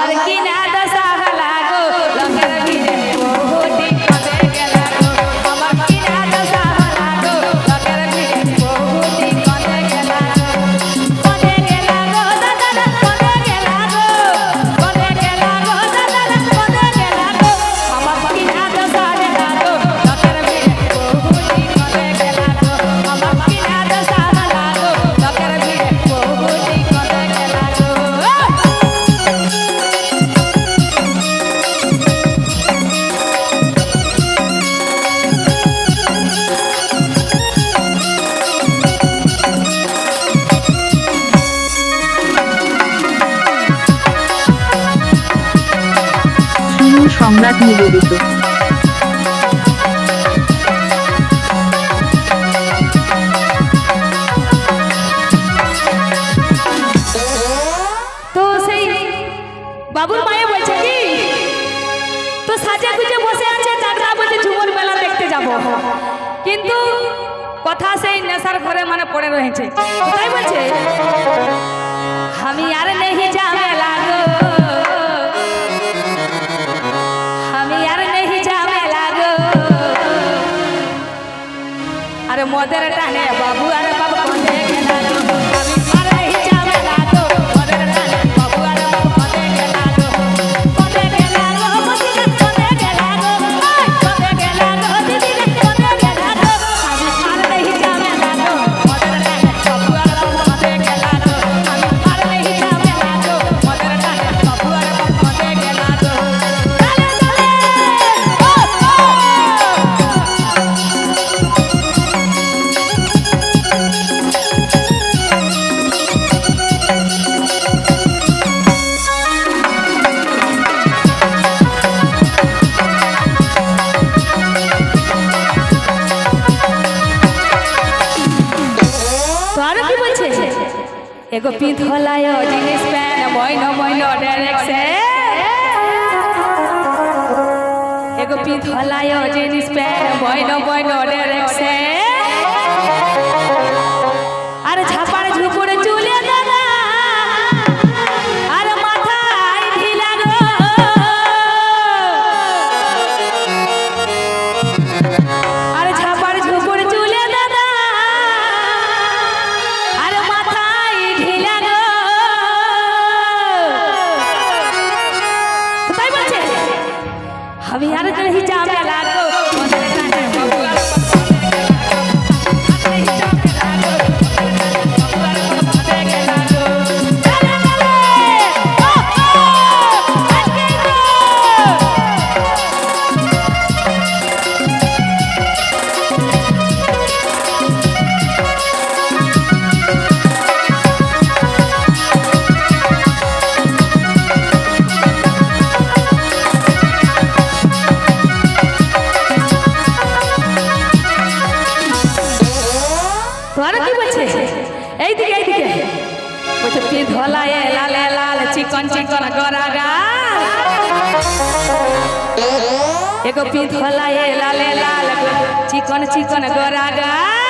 ಬರ್ಕಿನ সম্রাট নিবেদিত। তো সাজা বসে আছে মেলা দেখতে কিন্তু কথা সেই নেশার ঘরে মানে পড়ে রয়েছে। তাই বলছে, আমি আর নেহি যা মেলা मदर टाने बाबू अरे एगो पिंत खोलायो जीन्स पैंट मोइनो डायरेक्ट से एगो पिंत खोलायो जीन्स पैंट मोइनो डायरेक्ट से চিকন গরা গাছ এগো পিঠলা লাল লাল চিকন চিকন গরা গাছ